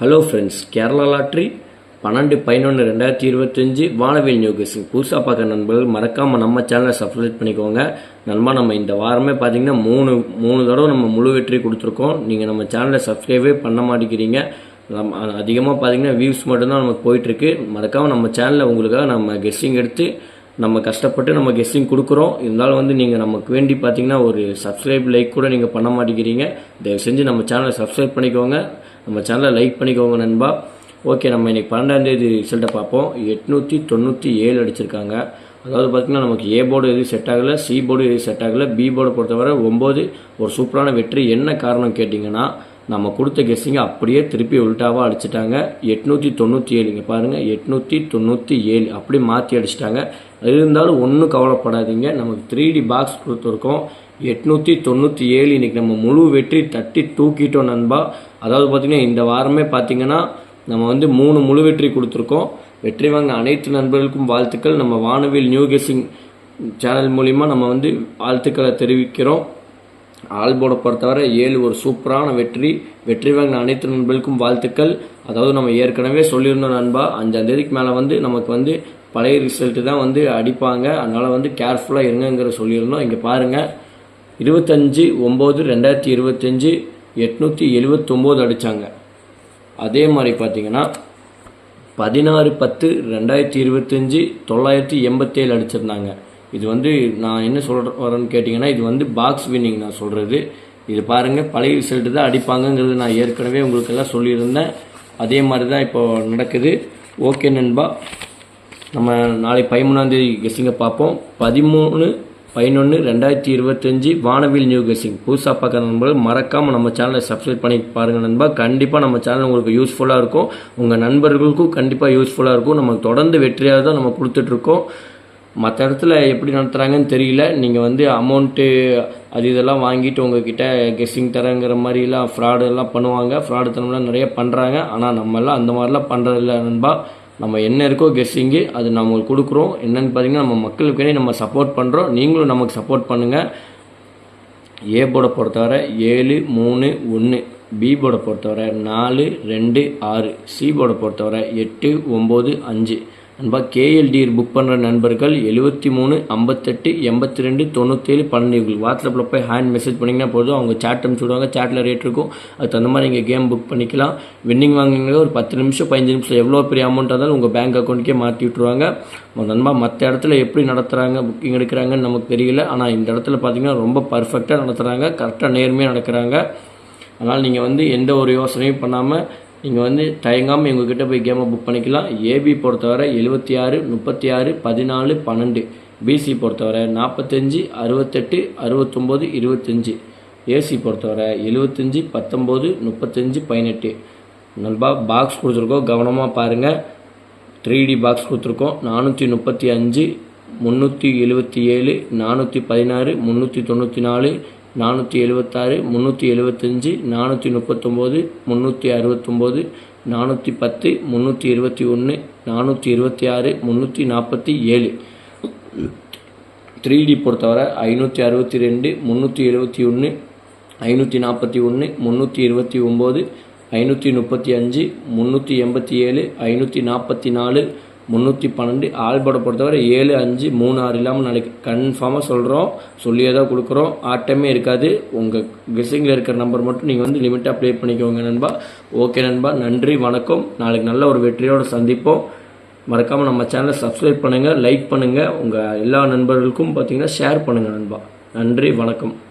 Hello friends Kerala lottery பன்னெண்டு பதினொன்று ரெண்டாயிரத்தி இருபத்தஞ்சு வானவில் நியூஸ் புதுசாக பார்க்குற நண்பர்கள் மறக்காமல் நம்ம சேனலை சப்ஸ்கிரைப் பண்ணிக்கோங்க. நண்பா நம்ம இந்த வாரமே பார்த்தீங்கன்னா மூணு மூணு தடவை நம்ம முழு வெற்றி கொடுத்துருக்கோம். நீங்கள் நம்ம சேனலை சப்ஸ்கிரைபே பண்ண மாட்டேங்கிறீங்க. நம்ம அதிகமாக பார்த்தீங்கன்னா வியூஸ் மட்டும்தான் நமக்கு போயிட்டுருக்கு. மறக்காமல் நம்ம சேனலில் உங்களுக்காக நம்ம கெஸ்ஸிங் எடுத்து நம்ம கஷ்டப்பட்டு நம்ம கெஸ்ஸிங் கொடுக்குறோம். இருந்தாலும் வந்து நீங்கள் நமக்கு வேண்டி பார்த்தீங்கன்னா ஒரு சப்ஸ்கிரைப் லைக் கூட நீங்கள் பண்ண மாட்டேங்கிறீங்க. தயவு செஞ்சு நம்ம சேனலை சப்ஸ்கிரைப் பண்ணிக்கோங்க. நம்ம சேனலை லைக் பண்ணிக்கோங்க நண்பா. ஓகே நம்ம இன்றைக்கி பன்னெண்டாந்தேதி ரிசல்ட்டை பார்ப்போம். எட்நூற்றி தொண்ணூற்றி ஏழு அடிச்சிருக்காங்க. அதாவது பார்த்திங்கன்னா நமக்கு ஏ போர்டு எதுவும் செட் ஆகலை சி போர்டு எதுவும் செட் ஆகலை பி போர்டை பொறுத்தவரை ஒம்பது ஒரு சூப்பரான வெற்றி. என்ன காரணம் கேட்டிங்கன்னா நம்ம கொடுத்த கெஸ்ஸிங்க அப்படியே திருப்பி உல்ட்டாவாக அடிச்சிட்டாங்க. எட்நூற்றி தொண்ணூற்றி ஏழு இங்கே பாருங்கள் எட்நூற்றி தொண்ணூற்றி ஏழு. அப்படி மாற்றி அடிச்சிட்டாங்க. இருந்தாலும் ஒன்றும் கவலைப்படாதீங்க. நமக்கு த்ரீ டி பாக்ஸ் கொடுத்துருக்கோம். எட்நூற்றி தொண்ணூற்றி ஏழு இன்றைக்கி நம்ம முழு வெற்றி தட்டி தூக்கிட்டோம் நண்பா. அதாவது பார்த்திங்கன்னா இந்த வாரமே பார்த்திங்கன்னா நம்ம வந்து மூணு முழு வெற்றி கொடுத்துருக்கோம். வெற்றி வாங்க அனைத்து நண்பர்களுக்கும் வாழ்த்துக்கள். நம்ம வானவில் நியூ கெஸிங் சேனல் மூலிமா நம்ம வந்து வாழ்த்துக்களை தெரிவிக்கிறோம். ஆல்போர்டை பொறுத்தவரை ஏழு ஒரு சூப்பரான வெற்றி. வெற்றி வாங்கின அனைத்து நண்பர்களுக்கும் வாழ்த்துக்கள். அதாவது நம்ம ஏற்கனவே சொல்லியிருந்தோம் நண்பா அஞ்சாந்தேதிக்கு மேலே வந்து நமக்கு வந்து பழைய ரிசல்ட்டு தான் வந்து அடிப்பாங்க. அதனால் வந்து கேர்ஃபுல்லாக இருங்கங்கிற சொல்லியிருந்தோம் இங்கே பாருங்கள் இருபத்தஞ்சி ஒம்பது ரெண்டாயிரத்தி இருபத்தஞ்சி எட்நூற்றி எழுபத்தொம்போது அடித்தாங்க அதே மாதிரி பார்த்தீங்கன்னா பதினாறு பத்து ரெண்டாயிரத்தி இருபத்தஞ்சி தொள்ளாயிரத்தி எண்பத்தேழு அடிச்சிருந்தாங்க. இது வந்து நான் என்ன சொல்கிற வரேன்னு கேட்டிங்கன்னா இது வந்து பாக்ஸ் வின்னிங் நான் சொல்கிறது இது பாருங்கள் பழைய ரிசல்ட்டு தான் அடிப்பாங்கங்கிறது நான் ஏற்கனவே உங்களுக்கெல்லாம் சொல்லியிருந்தேன். அதே மாதிரி தான் இப்போது நடக்குது. ஓகே நண்பா. நம்ம நாளைக்கு பதிமூணாந்தேதி கெஸ்ஸிங்கை பார்ப்போம். பதிமூணு பதினொன்று ரெண்டாயிரத்தி இருபத்தஞ்சி வானவில் நியூ கெஸ்ஸிங் புதுசாக பார்க்குற நண்பர்கள் மறக்காமல் நம்ம சேனலை சப்ஸ்கிரைப் பண்ணி பாருங்கள் நண்பா. கண்டிப்பாக நம்ம சேனல் உங்களுக்கு யூஸ்ஃபுல்லாக இருக்கும். உங்கள் நண்பர்களுக்கும் கண்டிப்பாக யூஸ்ஃபுல்லாக இருக்கும். நமக்கு தொடர்ந்து வெற்றியாக தான் நம்ம கொடுத்துட்ருக்கோம். மற்ற இடத்துல எப்படி நடத்துகிறாங்கன்னு தெரியல. நீங்கள் வந்து அமௌண்ட்டு அது இதெல்லாம் வாங்கிட்டு உங்ககிட்ட கெஸ்ஸிங் தரங்கிற மாதிரிலாம் ஃப்ராடு எல்லாம் பண்ணுவாங்க. ஃப்ராடு தனம்லாம் நிறைய பண்ணுறாங்க ஆனால் நம்மெல்லாம் அந்த மாதிரிலாம் பண்ணுறதில்ல நண்பா. நம்ம என்ன இருக்கோ கெஸ்ஸிங்கு அது நம்ம உங்களுக்கு கொடுக்குறோம். என்னென்னு பார்த்தீங்கன்னா நம்ம மக்களுக்கு நம்ம சப்போர்ட் பண்ணுறோம் நீங்களும் நமக்கு சப்போர்ட் பண்ணுங்கள் ஏ போர்டை பொறுத்தவரை ஏழு மூணு ஒன்று பி போர்டை பொறுத்தவரை நாலு ரெண்டு ஆறு. சி போர்டை பொறுத்தவரை எட்டு ஒம்பது அஞ்சு. நண்பா கேஎல்டிஆர் புக் பண்ணுற நண்பர்கள் எழுபத்தி மூணு ஐம்பத்தெட்டு எண்பத்தி ரெண்டு தொண்ணூற்றேழு பன்னெண்டு உங்களுக்கு வாட்ஸ்அப்பில் போய் ஹேண்ட் மெசேஜ் பண்ணிங்கன்னா போதும். அவங்க சேட் அனுப்பிச்சுடுவாங்க சேட்டில் ரேட் இருக்கும். அதுக்கு தகுந்த மாதிரி நீங்கள் கேம் புக் பண்ணிக்கலாம். வின்னிங் வாங்கினீங்க ஒரு பத்து நிமிஷம் பதினஞ்சு நிமிஷம் எவ்வளோ பெரிய அமௌண்ட் இருந்தாலும் உங்கள் பேங்க் அக்கௌண்ட்டுக்கே மாற்றி விட்ருவாங்க நண்பா மற்ற இடத்துல எப்படி நடத்துகிறாங்க புக்கிங் எடுக்கிறாங்கன்னு நமக்கு தெரியல. ஆனால் இந்த இடத்துல பார்த்தீங்கன்னா ரொம்ப பர்ஃபெக்டாக நடத்துகிறாங்க கரெக்டாக நேர்மையாக நடக்கிறாங்க. அதனால் நீங்கள் வந்து எந்த ஒரு யோசனையும் பண்ணாமல் நீங்கள் வந்து தயங்காமல் எங்ககிட்ட போய் கேமை புக் பண்ணிக்கலாம். ஏபி பொறுத்தவரை எழுபத்தி ஆறு முப்பத்தி ஆறு பதினாலு பன்னெண்டு. பிசி பொறுத்தவரை நாற்பத்தஞ்சு அறுபத்தெட்டு அறுபத்தொம்போது இருபத்தஞ்சி ஏசி பொறுத்தவரை எழுபத்தஞ்சி பத்தொம்போது முப்பத்தஞ்சு பதினெட்டு. நண்பா பாக்ஸ் கொடுத்துருக்கோம். கவனமாக பாருங்கள் த்ரீ டி பாக்ஸ் கொடுத்துருக்கோம். நானூற்றி முப்பத்தி அஞ்சு முந்நூற்றி எழுபத்தி ஏழு நானூற்றி பதினாறு முந்நூற்றி தொண்ணூற்றி நாலு நானூற்றி எழுபத்தாறு முந்நூற்றி எழுபத்தஞ்சி நானூற்றி முப்பத்தொம்போது முந்நூற்றி அறுபத்தொம்போது நானூற்றி பத்து முந்நூற்றி இருபத்தி ஒன்று நானூற்றி இருபத்தி ஆறு முந்நூற்றி நாற்பத்தி ஏழு. த்ரீ டி பொறுத்தவரை ஐநூற்றி அறுபத்தி ரெண்டு முந்நூற்றி எழுபத்தி ஒன்று ஐநூற்றி நாற்பத்தி ஒன்று முந்நூற்றி இருபத்தி ஒம்பது ஐநூற்றி முப்பத்தி அஞ்சு முந்நூற்றி எண்பத்தி ஏழு ஐநூற்றி நாற்பத்தி நாலு முந்நூற்றி பன்னெண்டு ஆல்போர்டை பொறுத்தவரை ஏழு அஞ்சு மூணு ஆறு இல்லாமல் நாளைக்கு கன்ஃபார்மாக சொல்கிறோம் சொல்லியே தான் கொடுக்குறோம். ஆட்டமே இருக்காது. உங்கள் கெஸ்ஸிங்கில் இருக்கிற நம்பர் மட்டும் நீங்கள் வந்து லிமிட்டாக ப்ளே பண்ணிக்கோங்க நண்பா. ஓகே நண்பா. நன்றி வணக்கம். நாளைக்கு நல்ல ஒரு வெற்றியோடு சந்திப்போம். மறக்காமல் நம்ம சேனலை சப்ஸ்கிரைப் பண்ணுங்கள் லைக் பண்ணுங்கள் உங்கள் எல்லா நண்பர்களுக்கும் பார்த்தீங்கன்னா ஷேர் பண்ணுங்கள் நண்பா. நன்றி வணக்கம்.